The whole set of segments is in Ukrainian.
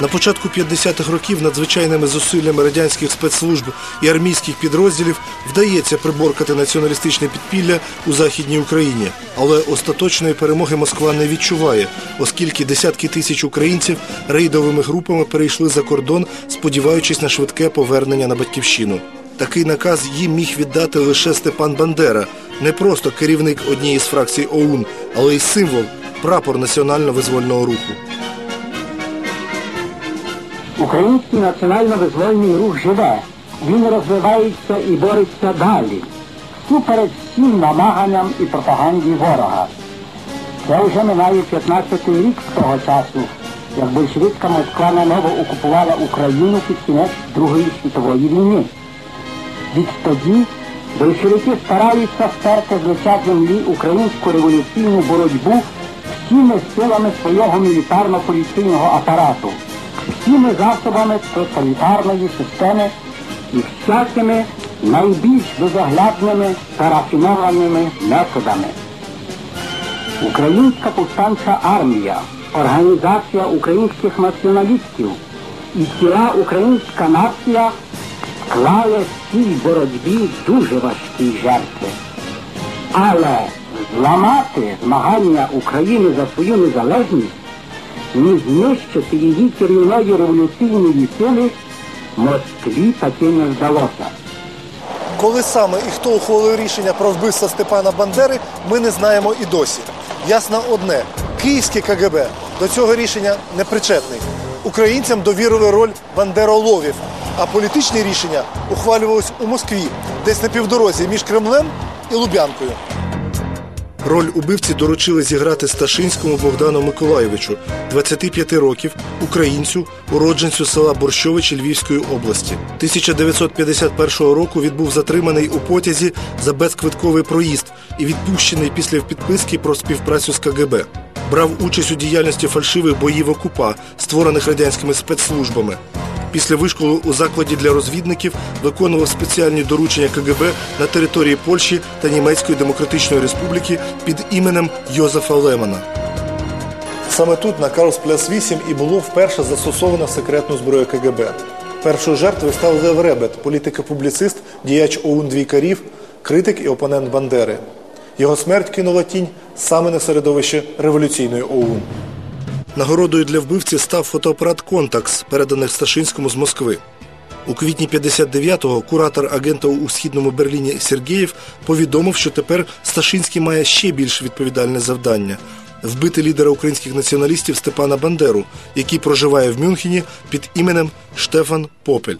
На початку 50-х років надзвичайними зусиллями радянських спецслужб і армійських підрозділів вдається приборкати націоналістичне підпілля у західній Україні, але остаточної перемоги Москва не відчуває, оскільки десятки тисяч українців рейдовими групами перейшли за кордон, сподіваючись на швидке повернення на батьківщину. Такий наказ їм міг віддати лише Степан Бандера, не просто керівник однієї з фракцій ОУН, але й символ, прапор національно-визвольного руху. Український національно-визвольний рух живе. Він розвивається і бореться далі. Супереч всім намаганням і пропаганді ворога. Це вже минає 15-й рік з того часу, як большевицька Москва наново окупувала Україну під кінець Другої світової війни. Відтоді большевики стараються стерти з лиця землі українську революційну боротьбу всіми силами свого мілітарно-поліційного апарату, всіми засобами тоталітарної системи і всякими найбільш безоглядними та рафінованими методами. Українська повстанча армія, організація українських націоналістів і ціла українська нація склали в цій боротьбі дуже важкі жертви. Але зламати змагання України за свою незалежність, ні знищити її керівної революційної сили Москві таки не вдалося. Коли саме і хто ухвалив рішення про вбивство Степана Бандери, ми не знаємо і досі. Ясно одне: київське КГБ до цього рішення не причетний. Українцям довірили роль бандероловів, а політичні рішення ухвалювались у Москві, десь на півдорозі між Кремлем і Лубянкою. Роль убивці доручили зіграти Сташинському Богдану Миколаєвичу, 25 років, українцю, уродженцю села Борщовичі Львівської області. 1951 року він був затриманий у потязі за безквитковий проїзд і відпущений після підписки про співпрацю з КГБ. Брав участь у діяльності фальшивих боїв окупа, створених радянськими спецслужбами. Після вишколу у закладі для розвідників виконував спеціальні доручення КГБ на території Польщі та Німецької Демократичної Республіки під іменем Йозефа Лемана. Саме тут, на Карлспляс 8, і було вперше застосовано секретну зброю КГБ. Першою жертвою став Лев Ребет, політика-публіцист, діяч ОУН Двійкарів, критик і опонент Бандери. Його смерть кинула тінь саме на середовище революційної ОУН. Нагородою для вбивці став фотоапарат Контакс, переданий Сташинському з Москви. У квітні 59-го куратор агента у східному Берліні Сергієв повідомив, що тепер Сташинський має ще більш відповідальне завдання вбити лідера українських націоналістів Степана Бандеру, який проживає в Мюнхені під іменем Штефан Попель.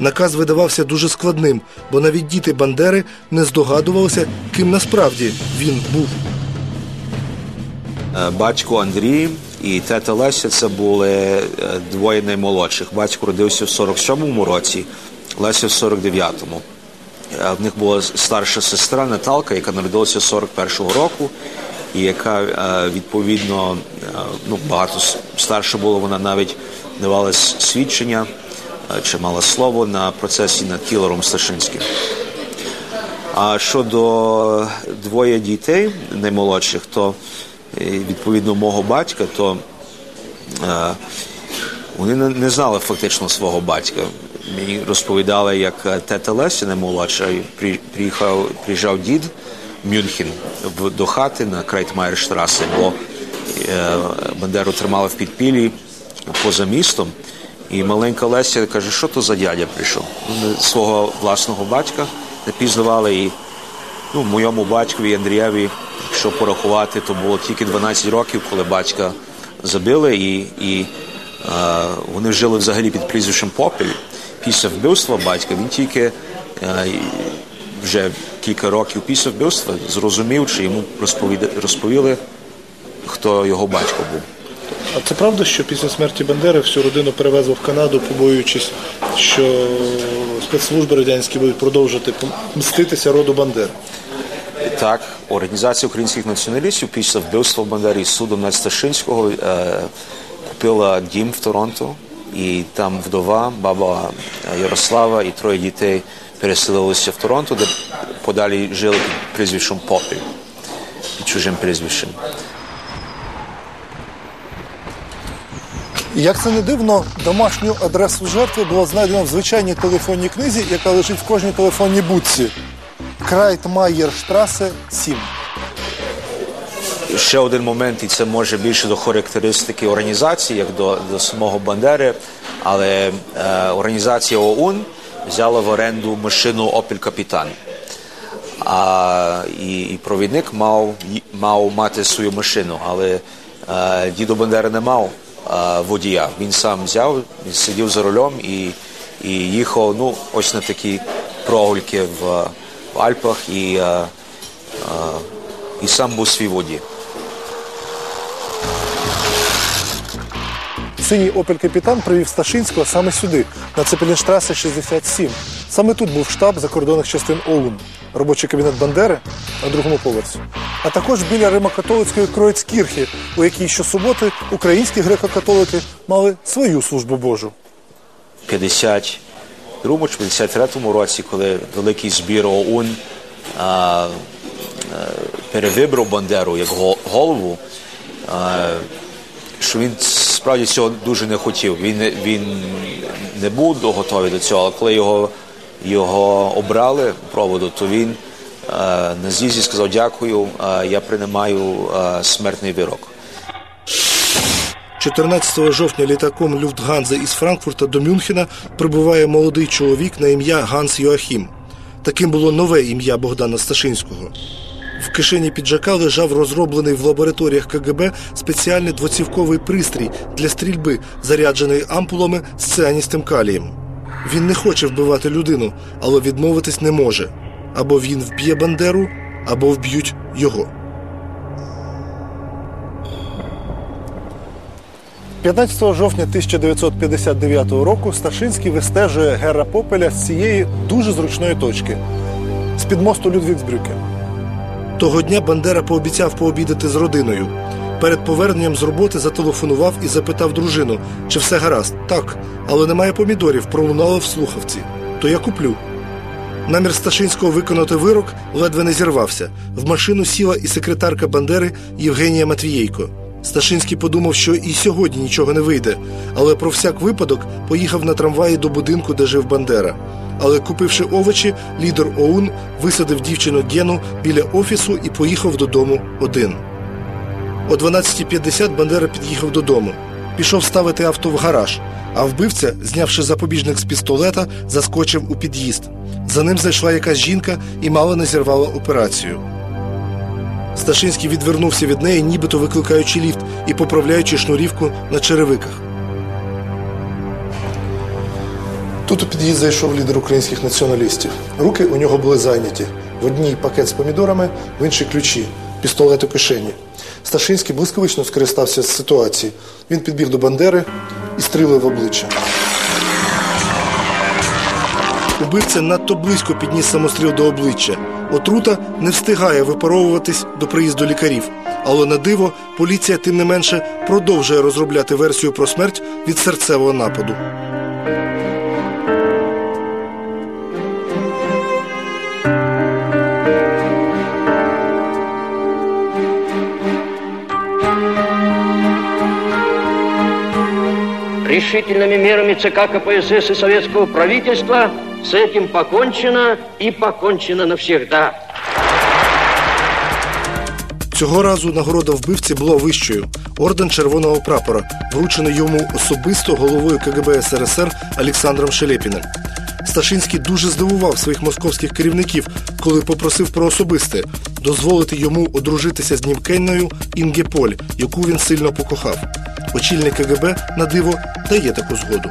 Наказ видавався дуже складним, бо навіть діти Бандери не здогадувалися, ким насправді він був. Е, Батько Андрій і тета Леся це були е, двоє наймолодших. Батько родився в 47-му році, Леся в 49-му. Е, В них була старша сестра Наталка, яка народилася 41-го року, і яка е, відповідно ну, багато старша була, вона навіть давала свідчення чи мала слово на процесі над Кілером Сташинським. А щодо двоє дітей наймолодших, то відповідно мого батька, то е, вони не, не знали фактично свого батька. Мені розповідали, як е, тета Леся наймолодша, і при- приїхав, приїжджав дід Мюнхен до хати на Крайтмайерштрасе, бо е, Бандеру тримали в підпіллі поза містом. І маленька Леся каже, що то за дядя прийшов. Вони свого власного батька не пізнавали і ну, моєму батькові Андрієві, якщо порахувати, то було тільки 12 років, коли батька забили, і, і е, вони жили взагалі під прізвищем Попель. Після вбивства батька він тільки е, вже кілька років після вбивства зрозумів, чи йому розповіли, хто його батько був. А це правда, що після смерті Бандери всю родину перевезли в Канаду, побоюючись, що спецслужби радянські будуть продовжувати мститися роду Бандер? Так, Організація українських націоналістів після вбивства Бандери з судом над Сташинського е, купила дім в Торонто, і там вдова, баба Ярослава і троє дітей переселилися в Торонто, де подалі жили під прізвищем Попель, під чужим прізвищем. Як це не дивно, домашню адресу жертви було знайдено в звичайній телефонній книзі, яка лежить в кожній телефонній будці. Крайтмайєрштрасе 7. Ще один момент, і це може більше до характеристики організації, як до, до самого Бандери, але е, організація ОУН взяла в оренду машину Opel Капітан. А, і, і провідник мав, мав мати свою машину, але е, дідо Бандера не мав е, водія. Він сам взяв, він сидів за рулем і, і їхав ну, ось на такі прогульки в, в Альпах і, е, е, і сам був свій водій. Синій Опель Капітан привів Сташинського саме сюди, на Цепелінштрасе 67. Саме тут був штаб закордонних частин ОУН, робочий кабінет Бандери на другому поверсі. А також біля Римо-католицької Кроїцкірхи, у якій щосуботи українські греко-католики мали свою службу Божу. 52 чи 53-му році, коли великий збір ОУН а, е, перевибрав Бандеру як голову, а, що він справді цього дуже не хотів. Він, він не був готовий до цього, але коли його, його обрали проводу, то він е, на з'їзді сказав дякую, е, я приймаю е, смертний вирок. 14 жовтня літаком Люфтганзи із Франкфурта до Мюнхена прибуває молодий чоловік на ім'я Ганс Йоахім. Таким було нове ім'я Богдана Сташинського. В кишені піджака лежав розроблений в лабораторіях КГБ спеціальний двоцівковий пристрій для стрільби, заряджений ампулами з цианістим калієм. Він не хоче вбивати людину, але відмовитись не може. Або він вб'є Бандеру, або вб'ють його. 15 жовтня 1959 року Сташинський вистежує Гера Попеля з цієї дуже зручної точки з під мосту Людвіксбрюке. Того дня Бандера пообіцяв пообідати з родиною. Перед поверненням з роботи зателефонував і запитав дружину, чи все гаразд. Так, але немає помідорів, пролунало в слухавці. То я куплю. Намір Сташинського виконати вирок ледве не зірвався. В машину сіла і секретарка Бандери Євгенія Матвієйко. Сташинський подумав, що і сьогодні нічого не вийде, але про всяк випадок поїхав на трамваї до будинку, де жив Бандера. Але купивши овочі, лідер ОУН висадив дівчину Гену біля офісу і поїхав додому один. О 12.50 Бандера під'їхав додому. Пішов ставити авто в гараж, а вбивця, знявши запобіжник з пістолета, заскочив у під'їзд. За ним зайшла якась жінка і мало не зірвала операцію. Сташинський відвернувся від неї, нібито викликаючи ліфт і поправляючи шнурівку на черевиках. Тут у під'їзд зайшов лідер українських націоналістів. Руки у нього були зайняті. В одній пакет з помідорами, в іншій ключі, пістолет у кишені. Сташинський блискавично скористався з ситуації. Він підбіг до Бандери і стрілив в обличчя. Убивця надто близько підніс самостріл до обличчя. Отрута не встигає випаровуватись до приїзду лікарів. Але на диво поліція тим не менше продовжує розробляти версію про смерть від серцевого нападу. решительными мерами ЦК КПСС и советского правительства с этим покончено и покончено навсегда. Цього разу нагорода вбивці була вищою орден червоного прапора, вручений йому особисто головою КГБ СРСР Олександром Шелепіним. Сташинський дуже здивував своїх московських керівників, коли попросив про особисте дозволити йому одружитися з Німкенною Інге Поль, яку він сильно покохав. Очільник КГБ на диво дає таку згоду.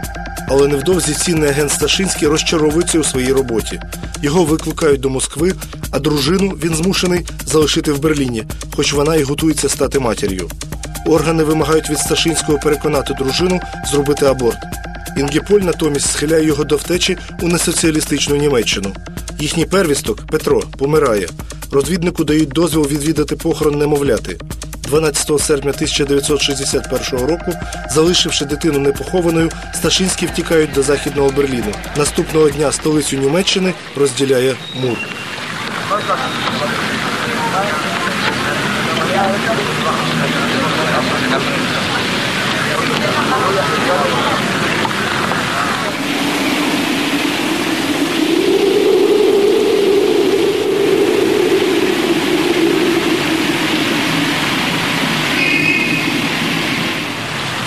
Але невдовзі цінний агент Сташинський розчаровується у своїй роботі. Його викликають до Москви, а дружину він змушений залишити в Берліні, хоч вона і готується стати матір'ю. Органи вимагають від Сташинського переконати дружину зробити аборт. Інгеполь натомість схиляє його до втечі у несоціалістичну Німеччину. Їхній первісток Петро помирає. Розвіднику дають дозвіл відвідати похорон немовляти. 12 серпня 1961 року, залишивши дитину непохованою, Сташинські втікають до Західного Берліну. Наступного дня столицю Німеччини розділяє мур.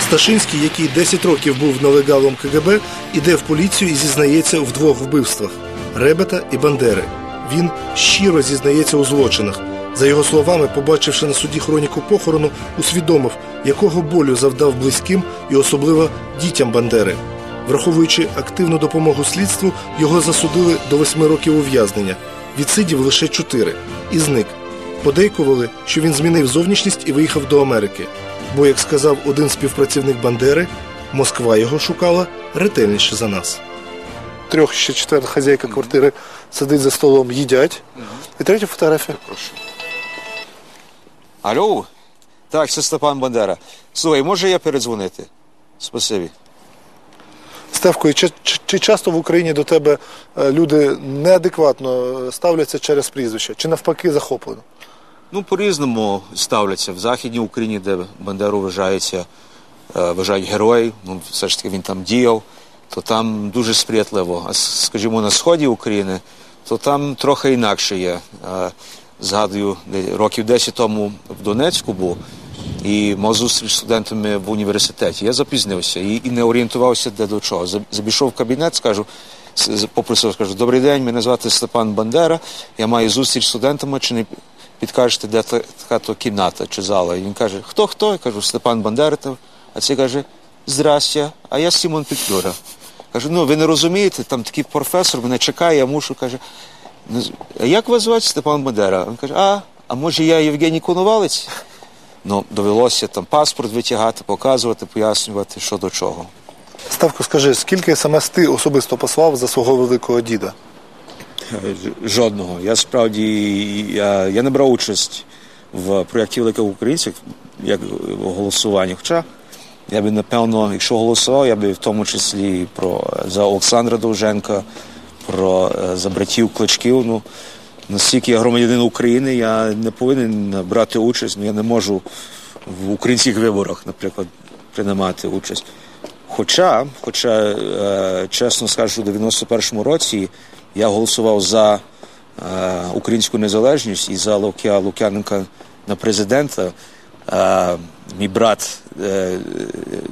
Сташинський, який 10 років був нелегалом КГБ, іде в поліцію і зізнається в двох вбивствах Ребета і Бандери. Він щиро зізнається у злочинах. За його словами, побачивши на суді хроніку похорону, усвідомив, якого болю завдав близьким і особливо дітям Бандери. Враховуючи активну допомогу слідству, його засудили до восьми років ув'язнення. Відсидів лише чотири і зник. Подейкували, що він змінив зовнішність і виїхав до Америки. Бо, як сказав один співпрацівник Бандери, Москва його шукала ретельніше за нас. Трьох ще четверта хазяйка квартири сидить за столом, їдять. І третя фотографія. Алло? Так, це Степан Бандера. Слухай, може я передзвонити? Спасибі. Стевко, чи, чи, чи часто в Україні до тебе е, люди неадекватно е, ставляться через прізвище, чи навпаки захоплено? Ну, по-різному ставляться. В Західній Україні, де Бандеру вважається, е, вважають герой, ну, все ж таки він там діяв, то там дуже сприятливо. А скажімо, на сході України, то там трохи інакше є. Е, Згадую, років 10 тому в Донецьку був і мав зустріч з студентами в університеті. Я запізнився і, і не орієнтувався де до чого. Заб- Забійшов в кабінет, скажу, попросив, скажу, добрий день, мене звати Степан Бандера, я маю зустріч з студентами, чи не підкажете, де така то кімната чи зала? І він каже, хто хто? Я кажу, Степан Бандера. А цей каже, здрастя, а я Сімон Петлюра. Кажу, ну ви не розумієте, там такий професор мене чекає, я мушу, каже, «Ну, як вас звати Степан Бандера? Він каже, а, а може я Євгеній Коновалець? Ну, довелося там паспорт витягати, показувати, пояснювати, що до чого. Ставко, скажи, скільки смс ти особисто послав за свого великого діда? Жодного. Я справді я, я не брав участь в проєкті Великих українців як в голосуванні. Хоча я би напевно, якщо голосував, я би в тому числі про за Олександра Довженка, про е, за братів Кличків. Ну настільки я громадянин України, я не повинен брати участь. Ну я не можу в українських виборах, наприклад, приймати участь. Хоча, хоча е, чесно скажу, у 91-му році я голосував за е, українську незалежність і за Лук'я Лук'яненка на президента. Е, мій брат,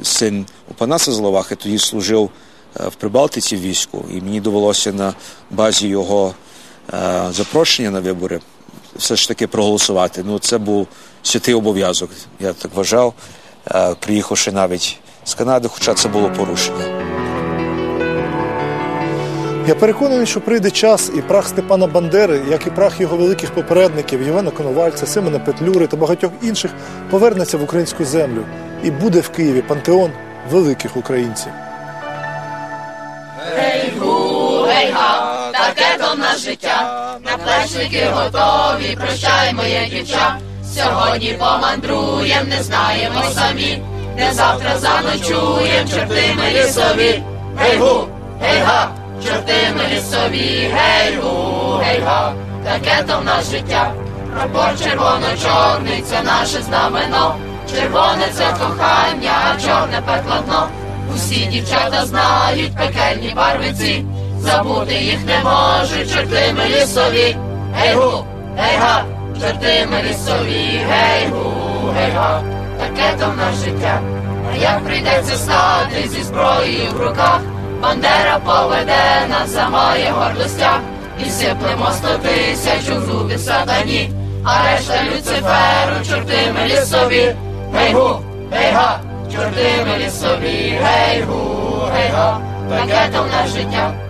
син Опанаса Зловахи, тоді служив в Прибалтиці в війську, і мені довелося на базі його запрошення на вибори все ж таки проголосувати. Ну, це був святий обов'язок, я так вважав, приїхавши навіть з Канади, хоча це було порушення. Я переконаний, що прийде час і прах Степана Бандери, як і прах його великих попередників Євгена Коновальця, Симона Петлюри та багатьох інших, повернеться в українську землю і буде в Києві пантеон великих українців. Гей-га, таке то в нас життя, наплечники готові, прощай, моє дівча. Сьогодні помандруєм, не знаємо самі, де завтра заночуєм, чорти ми лісові. Гей-гу, гей-га, чорти ми лісові, гей-гу, гей-га, таке то в нас життя. Прапор червоно-чорний, це наше знамено. Червоне це кохання, а чорне пекло Усі дівчата знають пекельні барвиці, забути їх не можуть, чорти ми лісові. Гей-гу, гей-га, чорти ми лісові, гей-гу, гей-га, таке то в нас життя. А як прийдеться стати зі зброєю в руках, Бандера поведе нас за моє гордостях, і сиплемо сто тисяч у зуби сатані, а решта Люциферу, чорти ми лісові. Гей-гу, гей-га, чорти ми лісові, гей-гу, гей-га, таке то в життя.